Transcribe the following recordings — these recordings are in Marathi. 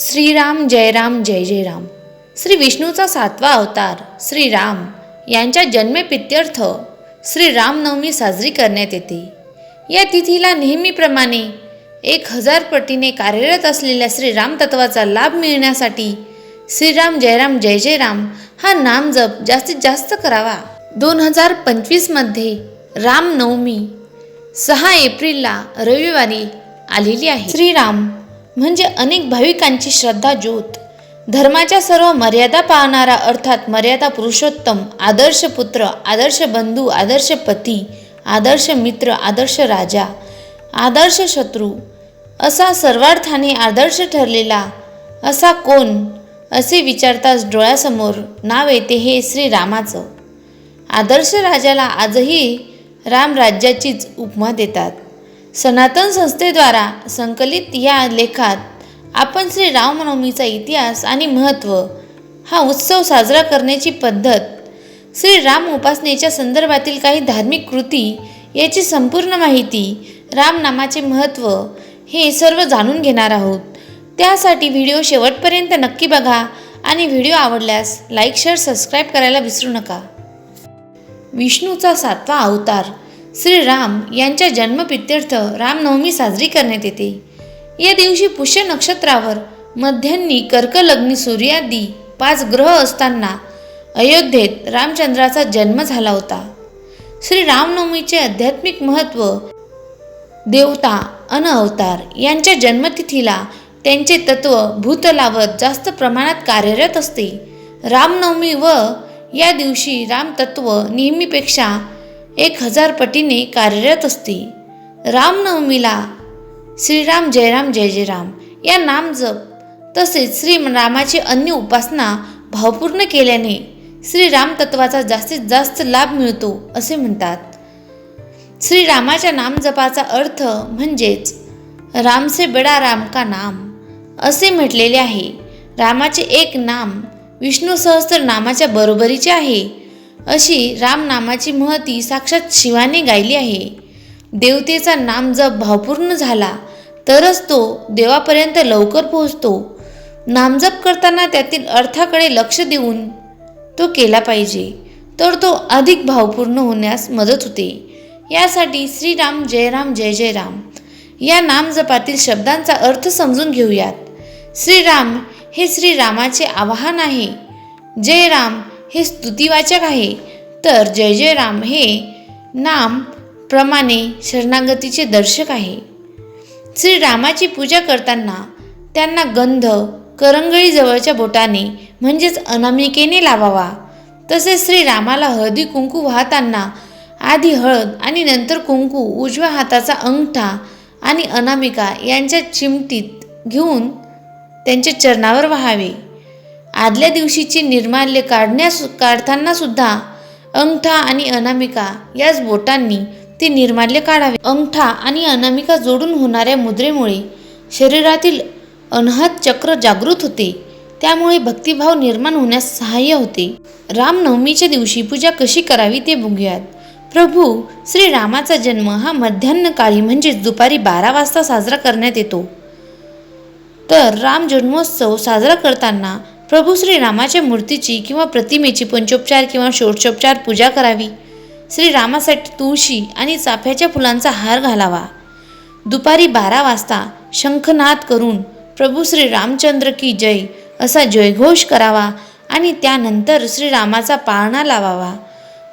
श्रीराम जयराम जय जय राम श्री विष्णूचा सातवा अवतार श्रीराम. यांच्या जन्मप्रित्यर्थ श्री रामनवमी साजरी करण्यात येते. या तिथीला नेहमीप्रमाणे एक हजार पटीने कार्यरत असलेल्या श्रीराम तत्वाचा लाभ मिळण्यासाठी श्रीराम जयराम जय जय राम हा नाम जप जास्तीत जास्त करावा. दोन हजार पंचवीसमध्ये रामनवमी सहा एप्रिलला रविवारी आलेली आहे. श्रीराम म्हणजे अनेक भाविकांची श्रद्धा ज्योत. धर्माच्या सर्व मर्यादा पाळणारा अर्थात मर्यादा पुरुषोत्तम आदर्श पुत्र आदर्श बंधू आदर्श पती आदर्श मित्र आदर्श राजा आदर्श शत्रू असा सर्वार्थाने आदर्श ठरलेला असा कोण? असे विचारताच डोळ्यासमोर नाव येते हे श्रीरामाचं. आदर्श राजाला आजही रामराज्याचीच उपमा देतात. सनातन संस्थेद्वारा संकलित या लेखात आपण श्री रामनवमीचा इतिहास आणि महत्त्व हा उत्सव साजरा करण्याची पद्धत श्री राम उपासनेच्या संदर्भातील काही धार्मिक कृती याची संपूर्ण माहिती रामनामाचे महत्त्व हे सर्व जाणून घेणार आहोत. त्यासाठी व्हिडिओ शेवटपर्यंत नक्की बघा आणि व्हिडिओ आवडल्यास लाईक शेअर सबस्क्राईब करायला विसरू नका. विष्णूचा सातवा अवतार श्री राम यांच्या जन्मपित्यर्थ रामनवमी साजरी करण्यात येते. या दिवशी पुष्य नक्षत्रावर मध्यांनी कर्कलग्नी सूर्यादी पाच ग्रह असताना अयोध्येत रामचंद्राचा जन्म झाला होता. श्री रामनवमीचे आध्यात्मिक महत्त्व देवता अन अवतार यांच्या जन्मतिथीला त्यांचे तत्व भूतलावर जास्त प्रमाणात कार्यरत असते. रामनवमी व या दिवशी रामतत्व नेहमीपेक्षा एक हजार पटीने कार्यरत असते. रामनवमीला श्रीराम जयराम जय जय राम या नामजप तसेच श्री रामाची अन्य उपासना भावपूर्ण केल्याने श्रीराम तत्वाचा जास्तीत जास्त लाभ मिळतो असे म्हणतात. श्रीरामाच्या नामजपाचा अर्थ म्हणजेच रामसे बडा राम का नाम असे म्हटलेले आहे. रामाचे एक नाम विष्णू सहस्त्र नामाच्या बरोबरीचे आहे. अशी रामनामाची महती साक्षात शिवाने गायली आहे. देवतेचा नाम जप भावपूर्ण झाला तरच तो देवापर्यंत लवकर पोहोचतो. नामजप करताना त्यातील अर्थाकडे लक्ष देऊन तो केला पाहिजे तर तो अधिक भावपूर्ण होण्यास मदत होते. यासाठी श्रीराम जयराम जय जय राम या नामजपातील शब्दांचा अर्थ समजून घेऊयात. श्रीराम हे श्रीरामाचे आवाहन आहे. जय राम हे स्तुतिवाचक आहे. तर जय जय राम हे नाम प्रमाणे शरणागतीचे दर्शक आहे. श्रीरामाची पूजा करताना त्यांना गंध करंगळी जवळच्या बोटाने म्हणजेच अनामिकेने लावावा. तसेच श्रीरामाला हळदी कुंकू वाहताना आधी हळद आणि नंतर कुंकू उजव्या हाताचा अंगठा आणि अनामिका यांच्या चिमटीत घेऊन त्यांच्या चरणावर व्हावे. आदल्या दिवशीची निर्माल्य काढण्यास काढताना सुद्धा अंगठा आणि अनामिका याच बोटांनी ते निर्माल्य काढावे. अंगठा आणि अनामिका जोडून होणाऱ्या मुद्रेमुळे शरीरातील अनहत चक्र जागृत होते. त्यामुळे भक्तिभाव निर्माण होण्यास सहाय्य होते. रामनवमीच्या दिवशी पूजा कशी करावी ते बघूयात. प्रभू श्रीरामाचा जन्म हा मध्यान्हकाळी म्हणजेच दुपारी बारा वाजता साजरा करण्यात येतो. तर राम जन्मोत्सव साजरा करताना प्रभू श्रीरामाच्या मूर्तीची किंवा प्रतिमेची पंचोपचार किंवा षोडशोपचार पूजा करावी. श्रीरामासाठी तुळशी आणि चाफ्याच्या फुलांचा हार घालावा. दुपारी बारा वाजता शंखनाद करून प्रभू श्री रामचंद्र की जय असा जयघोष करावा आणि त्यानंतर श्रीरामाचा पाळणा लावावा.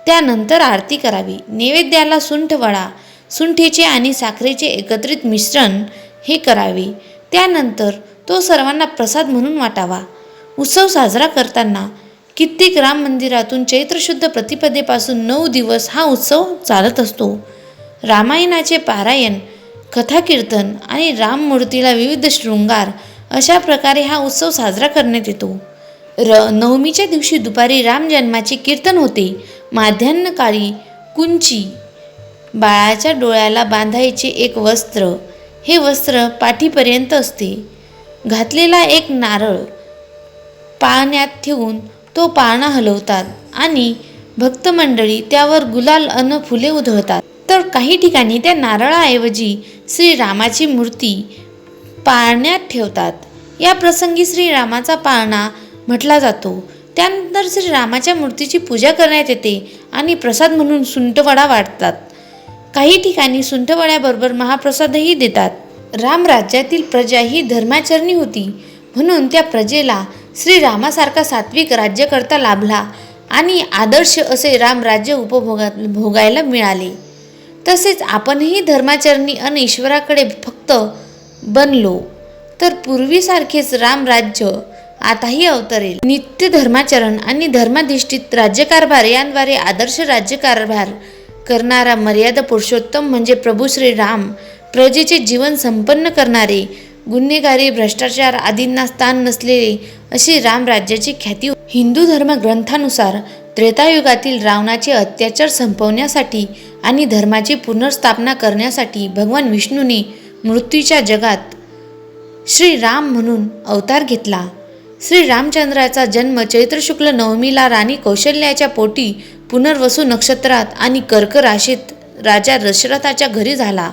त्यानंतर आरती करावी. नैवेद्याला सुंठ वडा सुंठीचे आणि साखरेचे एकत्रित मिश्रण हे करावे. त्यानंतर तो सर्वांना प्रसाद म्हणून वाटावा. उत्सव साजरा करताना कित्येक राम मंदिरातून चैत्रशुद्ध प्रतिपदेपासून नऊ दिवस हा उत्सव चालत असतो. रामायणाचे पारायण कथाकीर्तन आणि राममूर्तीला विविध शृंगार अशा प्रकारे हा उत्सव साजरा करण्यात येतो. र नवमीच्या दिवशी दुपारी रामजन्माचे कीर्तन होते. माध्यान्हकाळी कुंची बाळाच्या डोळ्याला बांधायचे एक वस्त्र. हे वस्त्र पाठीपर्यंत असते. घातलेला एक नारळ पाळण्यात ठेवून तो पाळणा हलवतात आणि भक्तमंडळी त्यावर गुलाल अन्न फुले उधळतात. तर काही ठिकाणी त्या नारळाऐवजी श्रीरामाची मूर्ती पाळण्यात ठेवतात. या प्रसंगी श्रीरामाचा पाळणा म्हटला जातो. त्यानंतर श्रीरामाच्या मूर्तीची पूजा करण्यात येते आणि प्रसाद म्हणून सुंटवडा वाटतात काही ठिकाणी सुंटवड्याबरोबर महाप्रसादही देतात. राम राज्यातील प्रजा ही धर्माचरणी होती. म्हणून त्या प्रजेला श्रीरामासारखा सात्विक राज्यकर्ता लाभला आणि आदर्श असे रामराज्य उपभोगा भोगायला मिळाले. तसेच आपणही धर्माचरणी आणि ईश्वराकडे फक्त बनलो तर पूर्वीसारखेच रामराज्य आताही अवतरेल. नित्य धर्माचरण आणि धर्माधिष्ठित राज्यकारभार यांद्वारे आदर्श राज्यकारभार करणारा मर्यादा पुरुषोत्तम म्हणजे प्रभू श्रीराम प्रजेचे जीवन संपन्न करणारे गुन्हेगारी भ्रष्टाचार आदींना स्थान नसलेले अशी रामराज्याची ख्याती हिंदू धर्म ग्रंथानुसार त्रेतायुगातील रावणाचे अत्याचार संपवण्यासाठी आणि धर्माची पुनर्स्थापना करण्यासाठी भगवान विष्णूने मृत्यूच्या जगात श्री राम म्हणून अवतार घेतला. श्री रामचंद्राचा जन्म चैत्र शुक्ल नवमीला राणी कौशल्याच्या पोटी पुनर्वसू नक्षत्रात आणि कर्क राशीत राजा दशरथाच्या घरी झाला.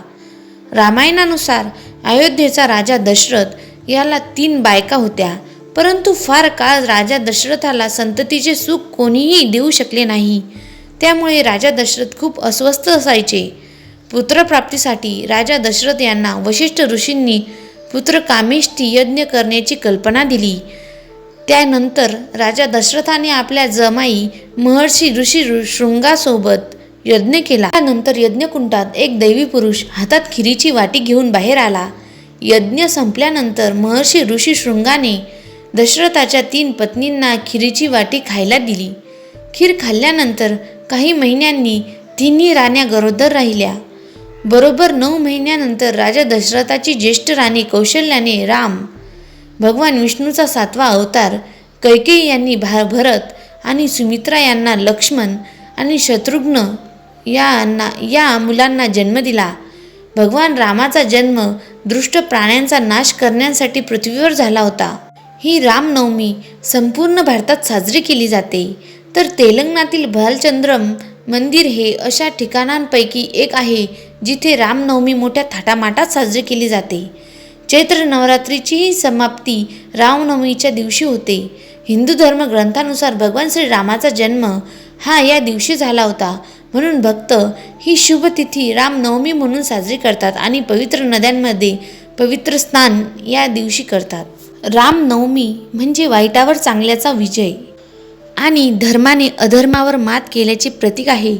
रामायणानुसार अयोध्येचा राजा दशरथ याला तीन बायका होत्या. परंतु फार काळ राजा दशरथाला संततीचे सुख कोणीही देऊ शकले नाही. त्यामुळे राजा दशरथ खूप अस्वस्थ असायचे. पुत्रप्राप्तीसाठी राजा दशरथ यांना वशिष्ठ ऋषींनी पुत्र पुत्रकामेष्टी यज्ञ करण्याची कल्पना दिली. त्यानंतर राजा दशरथाने आपल्या जमाई महर्षी ऋषी ऋ- शृंगासोबत यज्ञ केला. त्यानंतर यज्ञकुंडात एक दैवी पुरुष हातात खिरीची वाटी घेऊन बाहेर आला. यज्ञ संपल्यानंतर महर्षी ऋषी शृंगाने दशरथाच्या तीन पत्नींना खिरीची वाटी खायला दिली. खीर खाल्ल्यानंतर काही महिन्यांनी तिन्ही राण्या गरोदर राहिल्या. बरोबर नऊ महिन्यानंतर राजा दशरथाची ज्येष्ठ राणी कौशल्याने राम भगवान विष्णूचा सातवा अवतार कैकेयी यांनी भा भरत आणि सुमित्रा यांना लक्ष्मण आणि शत्रुघ्न यांना या मुलांना जन्म दिला. भगवान रामाचा जन्म दृष्ट प्राण्यांचा नाश करण्यासाठी पृथ्वीवर झाला होता. ही रामनवमी संपूर्ण भारतात साजरी केली जाते. तर तेलंगणातील भालचंद्रम मंदिर हे अशा ठिकाणांपैकी एक आहे जिथे रामनवमी मोठ्या थाटामाटात साजरी केली जाते. चैत्र नवरात्रीचीही समाप्ती रामनवमीच्या दिवशी होते. हिंदू धर्म ग्रंथानुसार भगवान श्रीरामाचा जन्म हा या दिवशी झाला होता. म्हणून भक्त ही शुभ तिथी रामनवमी म्हणून साजरी करतात आणि पवित्र नद्यांमध्ये पवित्र स्नान या दिवशी करतात. रामनवमी म्हणजे वाईटावर चांगल्याचा विजय आणि धर्माने अधर्मावर मात केल्याचे प्रतीक आहे.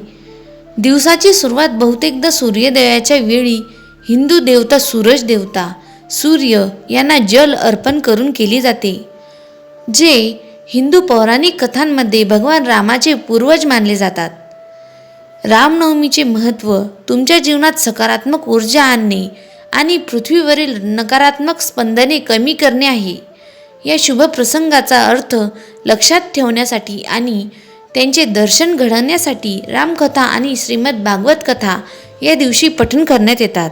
दिवसाची सुरुवात बहुतेकदा सूर्योदयाच्या वेळी हिंदू देवता सूरज देवता सूर्य यांना जल अर्पण करून केली जाते जे हिंदू पौराणिक कथांमध्ये भगवान रामाचे पूर्वज मानले जातात. रामनवमीचे महत्त्व तुमच्या जीवनात सकारात्मक ऊर्जा आणणे आणि पृथ्वीवरील नकारात्मक स्पंदने कमी करणे आहे. या शुभ प्रसंगाचा अर्थ लक्षात ठेवण्यासाठी आणि त्यांचे दर्शन घडवण्यासाठी रामकथा आणि श्रीमद भागवत कथा या दिवशी पठण करण्यात येतात.